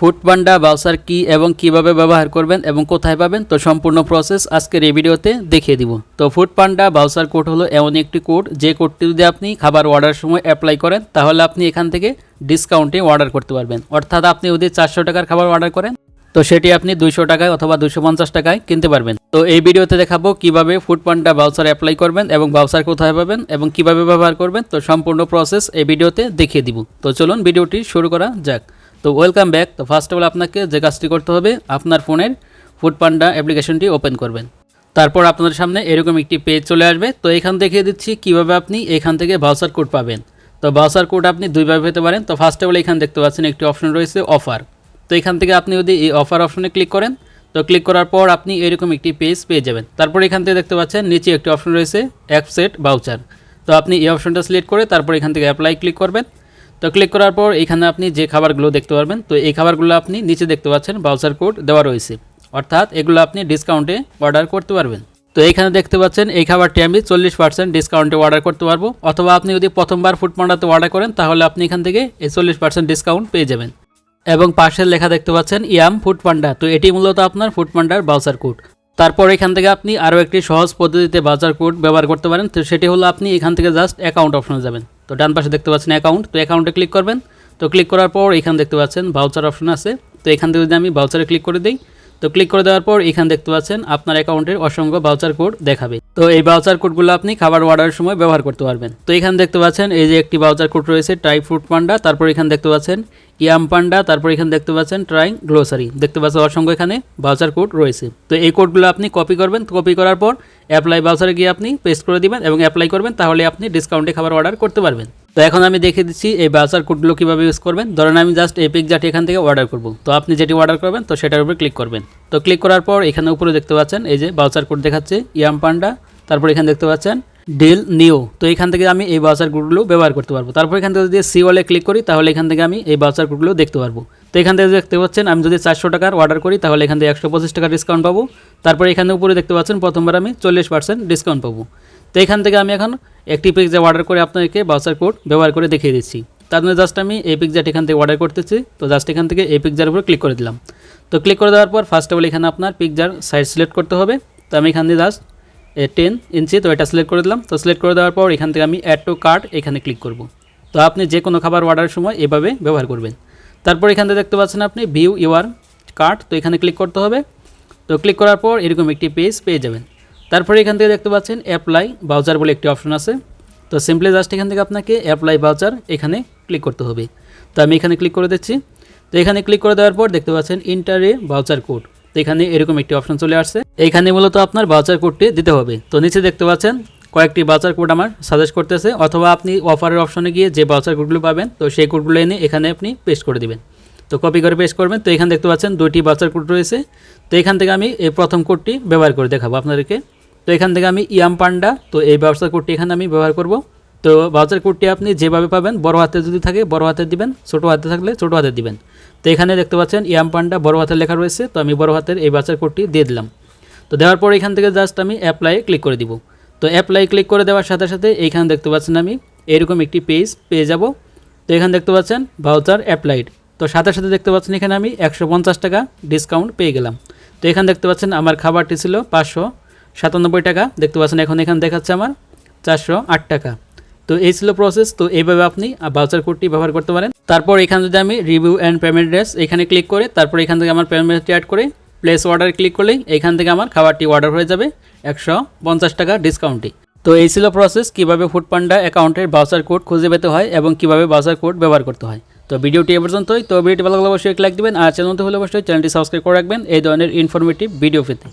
Food পান্ডা, বাউসার কি এবং কীভাবে ব্যবহার করবেন এবং কোথায় পাবেন, তো সম্পূর্ণ প্রসেস আজকের এই ভিডিওতে দেখিয়ে দিব। তো ফুড পান্ডা, বাউসার কোড হলো এমন একটি কোড, যে কোডটি যদি আপনি খাবার অর্ডার সময় অ্যাপ্লাই করেন, তাহলে আপনি এখান থেকে ডিসকাউন্টে অর্ডার করতে পারবেন। অর্থাৎ আপনি যদি চারশো টাকার খাবার অর্ডার করেন, তো সেটি আপনি দুইশো টাকায় অথবা দুশো পঞ্চাশ টাকায় কিনতে পারবেন। তো এই ভিডিওতে দেখাবো কীভাবে ফুড পান্ডা, বাউসার অ্যাপ্লাই করবেন এবং বাউসার কোথায় পাবেন এবং কীভাবে ব্যবহার করবেন, তো সম্পূর্ণ প্রসেস এই ভিডিওতে দেখিয়ে দিব। তো চলুন ভিডিওটি শুরু করা যাক। তো ওয়েলকাম ব্যাক তো ফার্স্ট অফ অল আপনাকে যে কাজটি করতে হবে, আপনার ফোনের ফুড পান্ডা অ্যাপ্লিকেশনটি ওপেন করবেন। তারপর আপনাদের সামনে এরকম একটি পেজ চলে আসবে। তো এখান দেখিয়ে দিচ্ছি কীভাবে আপনি এখান থেকে বাউসার কোড পাবেন। তো বাউসার কোড আপনি দুইভাবে পেতে পারেন। তো ফার্স্ট অফ অল এখানে দেখতে পাচ্ছেন একটি অপশন রয়েছে অফার তো এখান থেকে আপনি যদি এই অফার অপশনে ক্লিক করেন, তো ক্লিক করার পর আপনি এরকম একটি পেজ পেয়ে যাবেন। তারপর এখান থেকে দেখতে পাচ্ছেন নিচে একটি অপশন রয়েছে অ্যাপসেট বাউচার তো আপনি এই অপশনটা সিলেক্ট করে তারপর এখান থেকে অ্যাপ্লাই ক্লিক করবেন। তো ক্লিক করার পর এখানে আপনি যে খাবারগুলো দেখতে পারবেন, তো এই খাবারগুলো আপনি নিচে দেখতে পাচ্ছেন বাউচার কোড দেওয়া রয়েছে। অর্থাৎ এগুলো আপনি ডিসকাউন্টে অর্ডার করতে পারবেন। তো এখানে দেখতে পাচ্ছেন, এই খাবারটি আমি চল্লিশ পার্সেন্ট ডিসকাউন্টে অর্ডার করতে পারব। অথবা আপনি যদি প্রথমবার ফুড পান্ডাতে অর্ডার করেন, তাহলে আপনি এখান থেকে এই চল্লিশ পার্সেন্ট ডিসকাউন্ট পেয়ে যাবেন। এবং পাশের লেখা দেখতে পাচ্ছেন, ইয়াম ফুড পান্ডা তো এটি মূলত আপনার ফুড পান্ডার বাউচার কোড তারপর এখান থেকে আপনি আরও একটি সহজ পদ্ধতিতে বাজার কোড ব্যবহার করতে পারেন, তো সেটি হলো আপনি এখান থেকে জাস্ট অ্যাকাউন্ট অপশনে যাবেন। তো ডান পাশে দেখতে পাচ্ছেন অ্যাকাউন্ট তো অ্যাকাউন্টে ক্লিক করবেন। তো ক্লিক করার পর এখানে দেখতে পাচ্ছেন ভাউচার অপশন আছে। তো এখান থেকে যদি আমি ভাউচারে ক্লিক করে দিই, তো ক্লিক করে দেওয়ার পর এখানে দেখতে পাচ্ছেন আপনার অ্যাকাউন্টের অসংখ্য ভাউচার কোড দেখাবে। তো এই ভাউচার কোডগুলো আপনি খাবার অর্ডারের সময় ব্যবহার করতে পারবেন। তো এখানে দেখতে পাচ্ছেন এই যে একটি ভাউচার কোড রয়েছে ট্রাই ফ্রুট পান্ডা তারপর এখানে দেখতে পাচ্ছেন ইয়াম পান্ডা, তারপর এখানে দেখতে পাচ্ছেন ট্রাইং গ্লোসারি। দেখতে পাচ্ছেন অসংখ্য এখানে বাউচার কোড রয়েছে। তো এই কোডগুলো আপনি কপি করবেন। কপি করার পর অ্যাপ্লাই বাউচারে গিয়ে আপনি পেস্ট করে দিবেন এবং অ্যাপ্লাই করবেন, তাহলে আপনি ডিসকাউন্টে খাবার অর্ডার করতে পারবেন। তো এখন আমি দেখে দিচ্ছি এই বাউচার কোডগুলো কীভাবে ইউজ করবেন। ধরেন আমি জাস্ট এই পিকজাটি এখান থেকে অর্ডার করব। তো আপনি যেটি অর্ডার করবেন, তো সেটার উপরে ক্লিক করবেন। তো ক্লিক করার পর এখানে উপরে দেখতে পাচ্ছেন, এই যে বাউচার কোড দেখাচ্ছে ইয়াম পান্ডা, তারপর এখানে দেখতে পাচ্ছেন ডিল নিউ। তো এখান থেকে আমি এই বাউচার কোডগুলো ব্যবহার করতে পারব। তারপর এখান থেকে যদি সি ওয়ালে ক্লিক করি, তাহলে এখান থেকে আমি এই বাউচার কোডগুলো দেখতে পারব। তো এখান থেকে দেখতে পাচ্ছেন, আমি যদি চারশো টাকার অর্ডার করি, তাহলে এখান থেকে একশো পঁচিশ টাকা ডিসকাউন্ট পাবো। তারপর এখানে উপরে দেখতে পাচ্ছেন, প্রথমবার আমি চল্লিশ পার্সেন্ট ডিসকাউন্ট পাবো। তো এখান থেকে আমি এখন একটি পিকজা অর্ডার করে আপনাকে বাউচার কোড ব্যবহার করে দেখিয়ে দিচ্ছি। তার জন্য জাস্ট আমি এই পিকজাটি এখান থেকে অর্ডার করতেছি, তো জাস্ট এখান থেকে এই পিকজার উপর ক্লিক করে দিলাম। তো ক্লিক করে দেওয়ার পর ফার্স্ট অফ অল এখানে আপনার পিকজার সাইজ সিলেক্ট করতে হবে। তো আমি এখান থেকে জাস্ট টেন ইঞ্চি, তো এটা সিলেক্ট করে দিলাম। তো সিলেক্ট করে দেওয়ার পর এখান থেকে আমি অ্যাড টু কার্ট এখানে ক্লিক করব। তো আপনি যে কোনো খাবার অর্ডারের সময় এভাবে ব্যবহার করবেন। তারপর এখান থেকে দেখতে পাচ্ছেন আপনি ভিউ ইউর কার্ট তো এখানে ক্লিক করতে হবে। তো ক্লিক করার পর এরকম একটি পেজ পেয়ে যাবেন। তারপরে এখান থেকে দেখতে পাচ্ছেন অ্যাপ্লাই বাউচার বলে একটি অপশন আছে। তো সিম্পলি জাস্ট এখান থেকে আপনাকে অ্যাপ্লাই বাউচার এখানে ক্লিক করতে হবে। তো আমি এখানে ক্লিক করে দিচ্ছি। তো এখানে ক্লিক করে দেওয়ার পর দেখতে পাচ্ছেন ইন্টারে বাউচার কোড তো এখানে এরকম একটি অপশন চলে আসছে। এখানে মূলত আপনার বাউচার কোডটি দিতে হবে। তো নিচে দেখতে পাচ্ছেন, কয়েকটি বাউচার কোড আমার সাজেস্ট করতেছে। অথবা আপনি অফারের অপশনে গিয়ে যে বাউচার কোডগুলো পাবেন, তো সেই কোডগুলো এনে এখানে আপনি পেস্ট করে দিবেন। তো কপি করে পেস্ট করবেন। তো এখানে দেখতে পাচ্ছেন, দুইটি বাউচার কোড রয়েছে। তো এখান থেকে আমি এই প্রথম কোডটি ব্যবহার করে দেখাবো আপনাদেরকে। তো এখান থেকে আমি ইয়াম পান্ডা, তো এই বাউচার কোডটি এখানে আমি ব্যবহার করব। তো বাউচার কোডটি আপনি যেভাবে পাবেন, বড় হাতে যদি থাকে, বড় হাতে দিবেন, ছোটো হাতে থাকলে ছোটো হাতে দিবেন। তো এখানে দেখতে পাচ্ছেন, ইয়াম পান্ডা বড় হাতের লেখা রয়েছে, তো আমি বড় হাতের এই বাউচার কোডটি দিয়ে দিলাম। তো দেওয়ার পর এখান থেকে জাস্ট আমি অ্যাপ্লাই ক্লিক করে দিব। তো অ্যাপ্লাই ক্লিক করে দেওয়ার সাথে সাথে এইখানে দেখতে পাচ্ছেন আমি, এরকম একটি পেজ পেয়ে যাব। তো এখানে দেখতে পাচ্ছেন ভাউচার অ্যাপ্লাইড তো সাথে সাথে দেখতে পাচ্ছেন এখানে আমি একশো পঞ্চাশ টাকা ডিসকাউন্ট পেয়ে গেলাম। তো এখানে দেখতে পাচ্ছেন আমার খাবারটি ছিল পাঁচশো সাতানব্বই টাকা। দেখতে পাচ্ছেন এখন এখানে দেখাচ্ছে আমার চারশো আট টাকা। তো এই ছিল প্রসেস তো এইভাবে আপনি বাউচার কোডটি ব্যবহার করতে পারেন। তারপর এখান যদি আমি রিভিউ অ্যান্ড পেমেন্ট ড্রেস এখানে ক্লিক করে, তারপর এখান থেকে আমার পেমেন্টটি অ্যাড করে প্লেস অর্ডার ক্লিক করলেই এখান থেকে আমার খাবারটি অর্ডার হয়ে যাবে একশো পঞ্চাশ টাকা ডিসকাউন্টে তো এই ছিল প্রসেস কীভাবে ফুড পান্ডা অ্যাকাউন্টের বাউচার কোড খুঁজে পেতে হয় এবং কীভাবে বাউচার কোড ব্যবহার করতে হয়। তো ভিডিওটি এ পর্যন্তই, তো ভিডিওটি ভালো লাগলে অবশ্যই লাইক দেবেন, আর চ্যানেল হলে অবশ্যই চ্যানেলটি সাবস্ক্রাইব করে রাখবেন, এই ধরনের ইনফরমেটিভ ভিডিও পেতে।